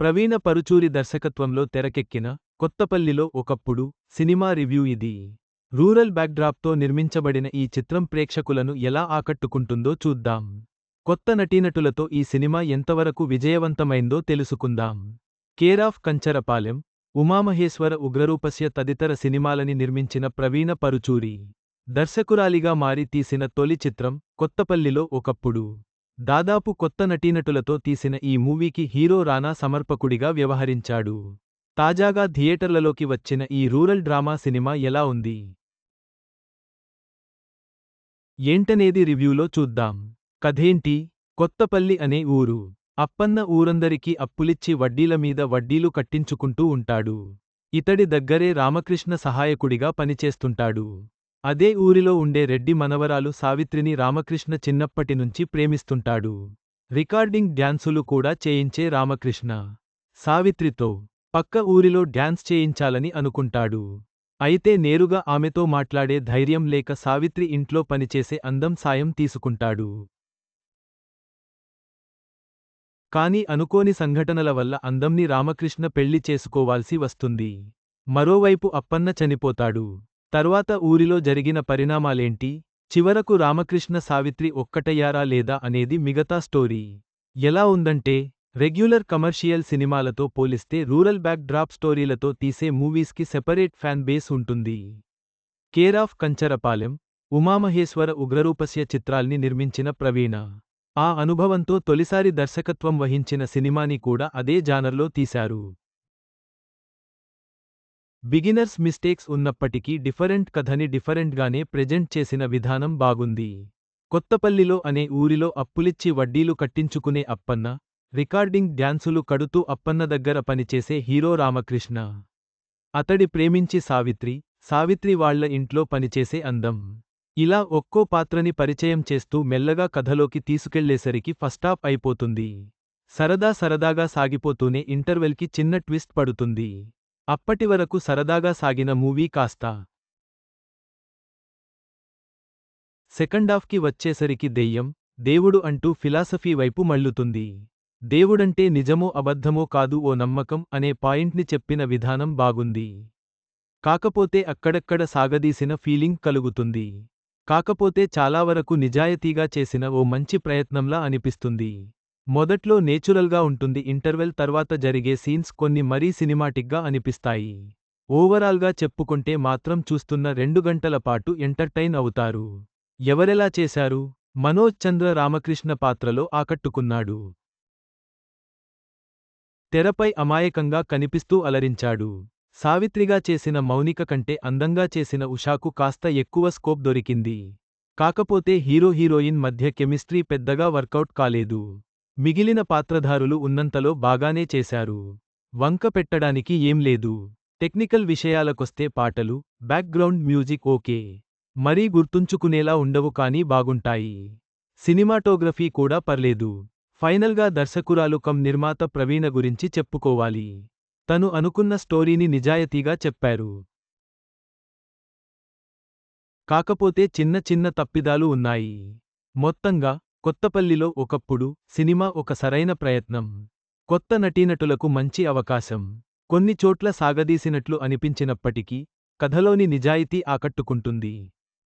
ప్రవీణ పరుచూరి దర్శకత్వంలో తెరకెక్కిన కొత్తపల్లిలో ఒకప్పుడు సినిమా రివ్యూ ఇది. రూరల్ బ్యాక్డ్రాప్తో నిర్మించబడిన ఈ చిత్రం ప్రేక్షకులను ఎలా ఆకట్టుకుంటుందో చూద్దాం. కొత్త నటీనటులతో ఈ సినిమా ఎంతవరకు విజయవంతమైందో తెలుసుకుందాం. కేరాఫ్ కంచరపాలెం ఉమామహేశ్వర ఉగ్రరూపస్య తదితర సినిమాలని నిర్మించిన ప్రవీణ పరుచూరి దర్శకురాలిగా మారి తీసిన తొలి చిత్రం కొత్తపల్లిలో ఒకప్పుడు. దాదాపు కొత్త నటీనటులతో తీసిన ఈ మూవీకి హీరో రానా సమర్పకుడిగా వ్యవహరించాడు. తాజాగా థియేటర్లలోకి వచ్చిన ఈ రూరల్ డ్రామా సినిమా ఎలా ఉంది? ఏంటనేది రివ్యూలో చూద్దాం. కథేంటి? కొత్తపల్లి అనే ఊరు. అప్పన్న ఊరందరికీ అప్పులిచ్చి వడ్డీల మీద వడ్డీలు కట్టించుకుంటూ ఉంటాడు. ఇతడి దగ్గరే రామకృష్ణ సహాయకుడిగా పనిచేస్తుంటాడు. అదే ఊరిలో ఉండే రెడ్డి మనవరాలు సావిత్రిని రామకృష్ణ చిన్నప్పటినుంచి ప్రేమిస్తుంటాడు. రికార్డింగ్ డ్యాన్సులు కూడా చేయించే రామకృష్ణ. సావిత్రితో పక్క ఊరిలో డ్యాన్స్ చేయించాలని అనుకుంటాడు. అయితే నేరుగా ఆమెతో మాట్లాడే ధైర్యం లేక సావిత్రి ఇంట్లో పనిచేసే అందం సాయం తీసుకుంటాడు. కాని అనుకోని సంఘటనల వల్ల అందంని రామకృష్ణ పెళ్ళి చేసుకోవాల్సి వస్తుంది. మరోవైపు అప్పన్న చనిపోతాడు. తర్వాత ఊరిలో జరిగిన పరిణామాలేంటి? చివరకు రామకృష్ణ సావిత్రి ఒక్కటయ్యారా లేదా అనేది మిగతా స్టోరీ. ఎలా ఉందంటే రెగ్యులర్ కమర్షియల్ సినిమాలతో పోలిస్తే రూరల్ బ్యాక్ డ్రాప్ స్టోరీలతో తీసే మూవీస్కి సెపరేట్ ఫ్యాన్ బేస్ ఉంటుంది. కేరాఫ్ కంచరపాలెం ఉమామహేశ్వర ఉగ్రరూపస్య చిత్రాల్ని నిర్మించిన ప్రవీణ. ఆ అనుభవంతో తొలిసారి దర్శకత్వం వహించిన సినిమాని కూడా అదే జానర్లో తీశారు. బిగినర్స్ మిస్టేక్స్ ఉన్నప్పటికీ డిఫరెంట్ కథని డిఫరెంట్గానే ప్రెజెంట్ చేసిన విధానం బాగుంది. కొత్తపల్లిలో అనే ఊరిలో అప్పులిచ్చి వడ్డీలు కట్టించుకునే అప్పన్న రికార్డింగ్ డ్యాన్సులు కడుతూ అప్పన్న దగ్గర పనిచేసే హీరో రామకృష్ణ. అతడి ప్రేమించి సావిత్రి సావిత్రి వాళ్ళ ఇంట్లో పనిచేసే అందం. ఇలా ఒక్కో పాత్రని పరిచయం చేస్తూ మెల్లగా కథలోకి తీసుకెళ్ళేసరికి ఫస్టాప్ అయిపోతుంది. సరదా సరదాగా సాగిపోతూనే ఇంటర్వెల్కి చిన్న ట్విస్ట్ పడుతుంది. అప్పటివరకు సరదాగా సాగిన మూవీ కాస్త సెకండాఫ్కి వచ్చేసరికి దెయ్యం దేవుడు అంటూ ఫిలాసఫీ వైపు మళ్ళుతుంది. దేవుడంటే నిజమో అబద్ధమో కాదు ఓ నమ్మకం అనే పాయింట్ని చెప్పిన విధానం బాగుంది. కాకపోతే అక్కడక్కడ సాగదీసిన ఫీలింగ్ కలుగుతుంది. కాకపోతే చాలా వరకు చేసిన ఓ మంచి ప్రయత్నంలా అనిపిస్తుంది. మొదట్లో నేచురల్గా ఉంటుంది ఇంటర్వెల్ తర్వాత జరిగే సీన్స్ కొన్ని మరీ సినిమాటిక్గా అనిపిస్తాయి. ఓవరాల్గా చెప్పుకుంటే మాత్రం చూస్తున్న రెండు గంటల పాటు ఎంటర్టైన్ అవుతారు. ఎవరెలా చేశారు? మనోజ్ చంద్ర రామకృష్ణ పాత్రలో ఆకట్టుకున్నాడు. తెరపై అమాయకంగా కనిపిస్తూ అలరించాడు. సావిత్రిగా చేసిన మౌనిక కంటే అందంగా చేసిన ఉషాకు కాస్త ఎక్కువ స్కోప్ దొరికింది. కాకపోతే హీరో హీరోయిన్ మధ్య కెమిస్ట్రీ పెద్దగా వర్కౌట్ కాలేదు. మిగిలిన పాత్రధారులు ఉన్నంతలో బాగానే చేశారు. వంక పెట్టడానికి ఏం లేదు. టెక్నికల్ విషయాలకొస్తే పాటలు బ్యాక్గ్రౌండ్ మ్యూజిక్ ఓకే. మరీ గుర్తుంచుకునేలా ఉండవు కానీ బాగుంటాయి. సినిమాటోగ్రఫీ కూడా పర్లేదు. ఫైనల్గా దర్శకురాలు కం నిర్మాత ప్రవీణ గురించి చెప్పుకోవాలి. తను అనుకున్న స్టోరీని నిజాయతీగా చెప్పారు. కాకపోతే చిన్న చిన్న తప్పిదాలు ఉన్నాయి. మొత్తంగా కొత్తపల్లిలో ఒకప్పుడు సినిమా ఒక సరైన ప్రయత్నం. కొత్త నటీనటులకు మంచి అవకాశం. కొన్ని చోట్ల సాగదీసినట్లు అనిపించినప్పటికీ కథలోని నిజాయితీ ఆకట్టుకుంటుంది.